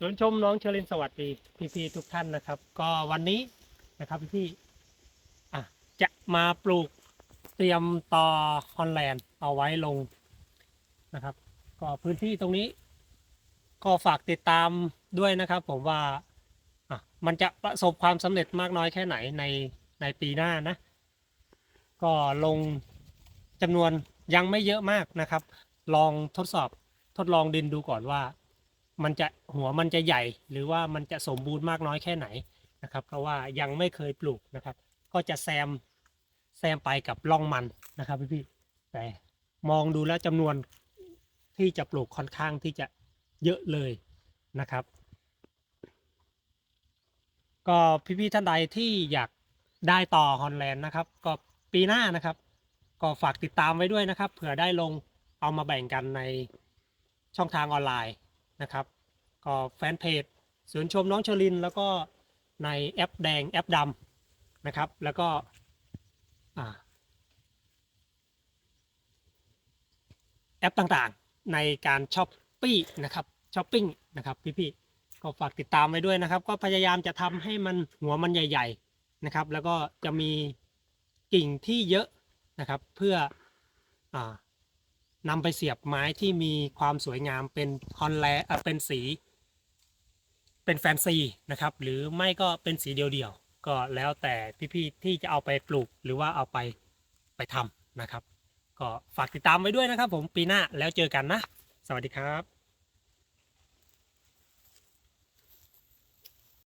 สวนชมน้องเชลินสวัสดีพี่ๆทุกท่านนะครับ ก็วันนี้นะครับพี่ๆอะจะมาปลูกเตรียมต่อฮอลแลนด์เอาไว้ลงนะครับ ก็พื้นที่ตรงนี้ ก็ฝากติดตามด้วยนะครับ ผมว่าอะมันจะประสบความสำเร็จมากน้อยแค่ไหนในในปีหน้านะ ก็ลงจำนวนยังไม่เยอะมากนะครับ ลองทดสอบทดลองดินดูก่อนว่า มันจะหัวมันจะใหญ่ หรือว่ามันจะสมบูรณ์มากน้อยแค่ไหนนะครับ เพราะว่ายังไม่เคยปลูกนะครับ ก็จะแซมแซมไปกับร่องมันนะครับพี่ๆแต่มองดูแล้วจำนวนที่จะปลูกค่อนข้างที่จะเยอะเลยนะครับ ก็พี่ๆท่านใดที่อยากได้ต่อฮอนแลนด์นะครับ ก็ปีหน้านะครับ ก็ฝากติดตามไว้ด้วยนะครับ เผื่อได้ลงเอามาแบ่งกันในช่องทางออนไลน์ นะครับ ก็แฟนเพจสวนชมน้องเชลิน แล้วก็ในแอปแดงแอปดำนะครับ แล้วก็แอปต่างๆ ในการช้อปปี้นะครับช้อปปิ้งนะครับพี่ๆก็ฝากติดตามไว้ด้วยนะครับ ก็พยายามจะทำให้มันหัวมันใหญ่ ๆนะครับ แล้วก็จะมีกิ่งที่เยอะนะครับ เพื่ออ่า นำไปเสียบไม้ที่มีความสวยงามเป็นฮอนแลเป็นสี เป็นแฟนซีนะครับ หรือไม่ก็เป็นสีเดียวๆก็แล้วแต่พี่ๆที่จะเอาไปปลูกหรือว่าเอาไปไปทำนะครับ ก็ฝากติดตามไว้ด้วยนะครับ ผมปีหน้าแล้วเจอกันนะ สวัสดีครับ